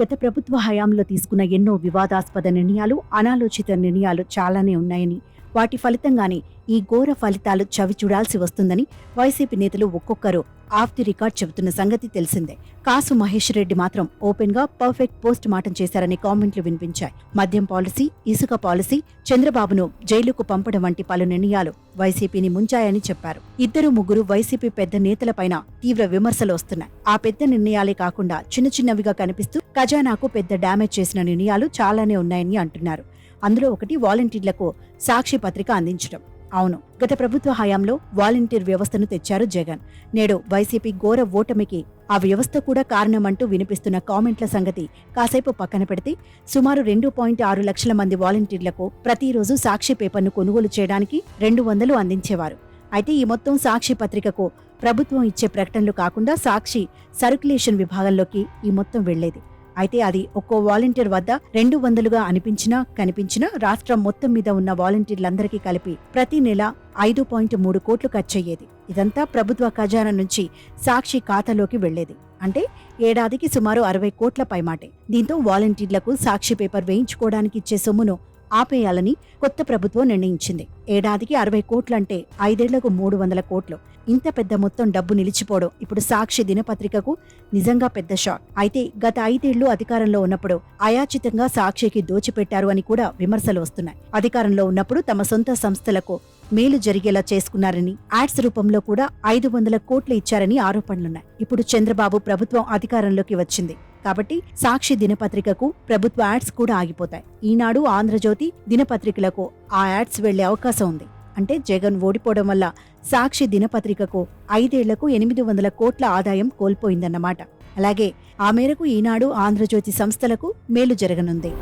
గత ప్రభుత్వ హయాంలో తీసుకున్న ఎన్నో వివాదాస్పద నిర్ణయాలు అనాలోచిత నిర్ణయాలు చాలానే ఉన్నాయని వాటి ఫలితంగానే ఈ ఘోర ఫలితాలు చవి చూడాల్సి వస్తుందని వైసీపీ నేతలు ఒక్కొక్కరు ఆఫ్ ది రికార్డ్ చెబుతున్న సంగతి తెలిసిందే. కాసు మహేష్ రెడ్డి మాత్రం ఓపెన్గా పర్ఫెక్ట్ పోస్ట్ మార్టం చేశారని కామెంట్లు వినిపించాయి. మద్యం పాలసీ ఇసుక పాలసీ చంద్రబాబును జైలుకు పంపడం వంటి పలు నిర్ణయాలు వైసీపీని ముంచాయని చెప్పారు. ఇద్దరు ముగ్గురు వైసీపీ పెద్ద నేతలపైన తీవ్ర విమర్శలు వస్తున్నాయి. ఆ పెద్ద నిర్ణయాలే కాకుండా చిన్న చిన్నవిగా కనిపిస్తూ ఖజానాకు పెద్ద డ్యామేజ్ చేసిన నిర్ణయాలు చాలానే ఉన్నాయని అంటున్నారు. అందులో ఒకటి వాలంటీర్లకు సాక్షి పత్రిక అందించడం. అవును గత ప్రభుత్వ హయాంలో వాలంటీర్ వ్యవస్థను తెచ్చారు జగన్. నేడు వైసీపీ ఘోర ఓటమికి ఆ వ్యవస్థ కూడా కారణమంటూ వినిపిస్తున్న కామెంట్ల సంగతి కాసేపు పక్కన పెడితే సుమారు రెండు పాయింట్ ఆరు లక్షల మంది వాలంటీర్లకు ప్రతిరోజు సాక్షి పేపర్ను కొనుగోలు చేయడానికి రెండు వందలు అందించేవారు. అయితే ఈ మొత్తం సాక్షి పత్రికకు ప్రభుత్వం ఇచ్చే ప్రకటనలు కాకుండా సాక్షి సర్క్యులేషన్ విభాగంలోకి ఈ మొత్తం వెళ్ళేది అయితే అది ఒక్కో వాలంటీర్ వద్ద రెండు వందలుగా అనిపించినా కనిపించినా రాష్ట్రం మొత్తం మీద ఉన్న వాలంటీర్లందరికీ కలిపి ప్రతి నెల ఐదు పాయింట్ మూడు కోట్లు ఖర్చయ్యేది. ఇదంతా ప్రభుత్వ ఖజానా నుంచి సాక్షి ఖాతాలోకి వెళ్ళేది అంటే ఏడాదికి సుమారు అరవై కోట్ల పైమాటే. దీంతో వాలంటీర్లకు సాక్షి పేపర్ వేయించుకోవడానికి ఇచ్చే సొమ్మును ఆపేయాలని కొత్త ప్రభుత్వం నిర్ణయించింది. ఏడాదికి అరవై కోట్లంటే ఐదేళ్ళకు మూడు వందల కోట్లు. ఇంత పెద్ద మొత్తం డబ్బు నిలిచిపోవడం ఇప్పుడు సాక్షి దినపత్రికకు నిజంగా పెద్ద షాక్. అయితే గత ఐదేళ్ళు అధికారంలో ఉన్నప్పుడు అయాచితంగా సాక్షికి దోచిపెట్టారు అని కూడా విమర్శలు వస్తున్నాయి. అధికారంలో ఉన్నప్పుడు తమ సొంత సంస్థలకు మేలు జరిగేలా చేసుకున్నారని యాడ్స్ రూపంలో కూడా ఐదు వందల కోట్లు ఇచ్చారని ఆరోపణలున్నాయి. ఇప్పుడు చంద్రబాబు ప్రభుత్వం అధికారంలోకి వచ్చింది. కాబట్టి సాక్షి దినపత్రికకు ప్రభుత్వ యాడ్స్ కూడా ఆగిపోతాయి. ఈనాడు ఆంధ్రజ్యోతి దినపత్రికలకు ఆ యాడ్స్ వెళ్ళే అవకాశం ఉంది. అంటే జగన్ ఓడిపోవడం వల్ల సాక్షి దినపత్రికకు ఐదేళ్ళకు ఎనిమిది వందల కోట్ల ఆదాయం కోల్పోయిందన్నమాట. అలాగే ఆ మేరకు ఈనాడు ఆంధ్రజ్యోతి సంస్థలకు మేలు జరగనుంది.